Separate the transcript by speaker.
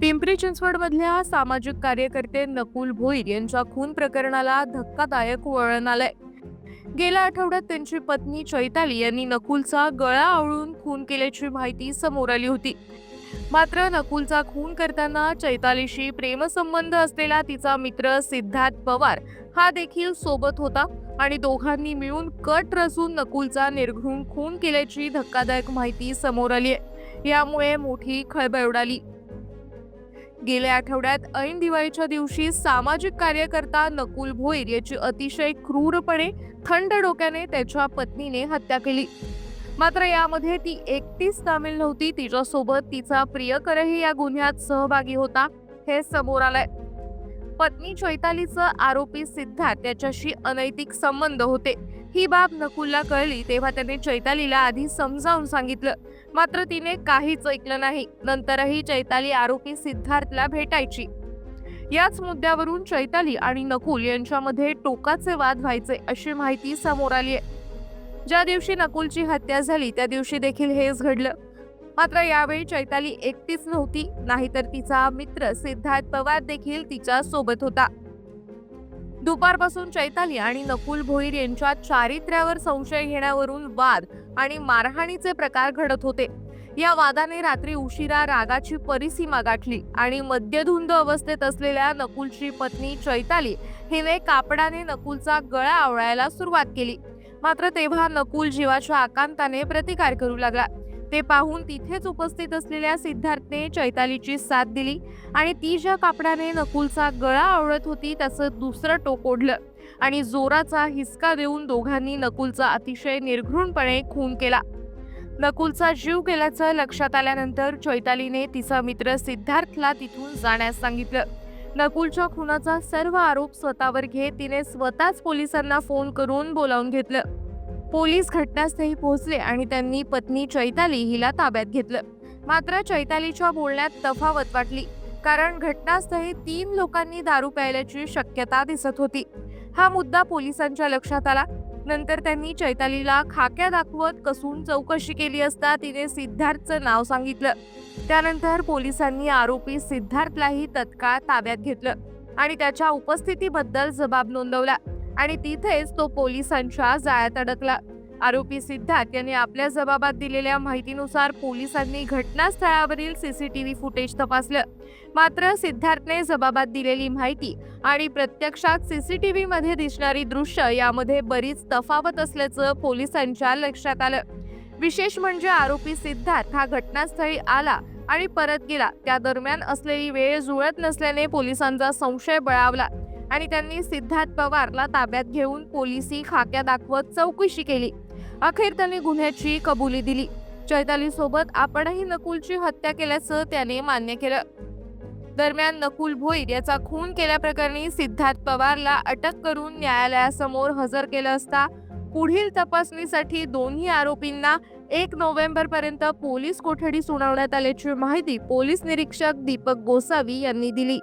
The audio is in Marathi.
Speaker 1: पिंपरी चिंचवडमधल्या सामाजिक कार्यकर्ते नकुल भोईर यांच्या खून प्रकरणाला धक्कादायक वळण आलंय. गेल्या आठवड्यात त्यांची पत्नी चैताली यांनी नकुलचा गळा आवळून खून केल्याची माहिती समोर आली होती. मात्र नकुलचा खून करताना चैतालीशी प्रेमसंबंध असलेला तिचा मित्र सिद्धार्थ पवार हा देखील सोबत होता आणि दोघांनी मिळून कट रचून नकुलचा निर्घृण खून केल्याची धक्कादायक माहिती समोर आली आहे यामुळे मोठी खळबळ उडाली. गेल्या आठवड्यात ऐन दिवाळीच्या दिवशी सामाजिक कार्यकर्ता नकुल भोईर याची अतिशय क्रूरपणे थंड डोक्याने त्याच्या पत्नीने हत्या केली. मात्र यामध्ये ती एकटीच सामील नव्हती तिच्यासोबत तिचा प्रियकरही या गुन्ह्यात सहभागी होता हे समोर आलंय. पत्नी चैतालीचं आरोपी सिद्धार्थ त्याच्याशी अनैतिक संबंध होते. ही बाब नकुलला कळली तेव्हा त्याने चैतालीला आधी समजावून सांगितलं. मात्र तिने काहीच ऐकलं नाही. नंतरही चैताली आरोपी सिद्धार्थला भेटायची. याच मुद्द्यावरून चैताली आणि नकुल यांच्यामध्ये टोकाचे वाद व्हायचे अशी माहिती समोर आली आहे. ज्या दिवशी नकुलची हत्या झाली त्या दिवशी देखील हेच घडलं. मात्र यावेळी चैताली एकटीच नव्हती नाहीतर तिचा मित्र सिद्धार्थ पवार देखील तिच्या सोबत होता. दुपारपासून चैताली आणि नकुल भोईर यांच्या चारित्र्यावर संशय घेण्यावरून वाद आणि मारहाणीचे प्रकार घडत होते. या वादाने रात्री उशिरा रागाची परिसीमा गाठली आणि मद्यधुंद अवस्थेत असलेल्या नकुलची पत्नी चैताली हिने कापडाने नकुलचा गळा आवळायला सुरुवात केली. मात्र तेव्हा नकुल जीवाच्या आकांताने प्रतिकार करू लागला. ते पाहून तिथेच उपस्थित असलेल्या सिद्धार्थने चैतालीची साथ दिली आणि ती ज्या कापडाने नकुलचा गळा आवळत होती त्याचं दुसरं टोक ओढलं आणि जोराचा हिसका देऊन दोघांनी नकुलचा अतिशय निर्घृणपणे खून केला. नकुलचा जीव गेल्याचं लक्षात आल्यानंतर चैतालीने तिचा मित्र सिद्धार्थला तिथून जाण्यास सांगितलं. नकुलच्या खुनाचा सर्व आरोप स्वतःवर घेत तिने स्वतःच पोलिसांना फोन करून बोलावून घेतलं. पोलीस घटनास्थळी पोहोचले आणि त्यांनी पत्नी चैताली हिला ताब्यात घेतलं. मात्र चैतालीच्या बोलण्यात तफावत वाटली कारण घटनास्थळी तीन लोकांनी दारू प्यायल्याची शक्यता दिसत होती. हा मुद्दा पोलिसांच्या लक्षात आला. नंतर त्यांनी चैतालीला खाक्या दाखवत कसून चौकशी केली असता तिने सिद्धार्थचं नाव सांगितलं. त्यानंतर पोलिसांनी आरोपी सिद्धार्थलाही तत्काळ ताब्यात घेतलं आणि त्याच्या उपस्थितीबद्दल जबाब नोंदवला. आणि तिथेच तो पोलिसांच्या जाळ्यात अडकला. आरोपी सिद्धार्थ यांनी आपल्या जबाबात दिलेल्या माहितीनुसार पोलिसांनी घटनास्थळावरील सीसीटीव्ही फुटेज तपासलं. मात्र सिद्धार्थने जबाबात दिलेली माहिती आणि प्रत्यक्षात सीसीटीव्ही मध्ये दिसणारी दृश्य यामध्ये बरीच तफावत असल्याचं पोलिसांच्या लक्षात आलं. विशेष म्हणजे आरोपी सिद्धार्थ हा घटनास्थळी आला आणि परत गेला. त्या दरम्यान असलेली वेळ जुळत नसल्याने पोलिसांचा संशय बळावला. आणि त्यांनी सिद्धार्थ पवारला ताब्यात घेऊन पोलिसी खाक्या दाखवत चौकशी केली. अखेर त्यांनी गुन्ह्याची कबुली दिली. चैताली सोबत आपणही नकुलची हत्या केल्याचं त्याने मान्य केलं. दरम्यान नकुल भोईर याचा खून केल्याप्रकरणी सिद्धार्थ पवारला अटक करून न्यायालयासमोर हजर केलं असता पुढील तपासणीसाठी दोन्ही आरोपींना एक नोव्हेंबर पर्यंत पोलीस कोठडी सुनावण्यात आल्याची माहिती पोलीस निरीक्षक दीपक गोसावी यांनी दिली.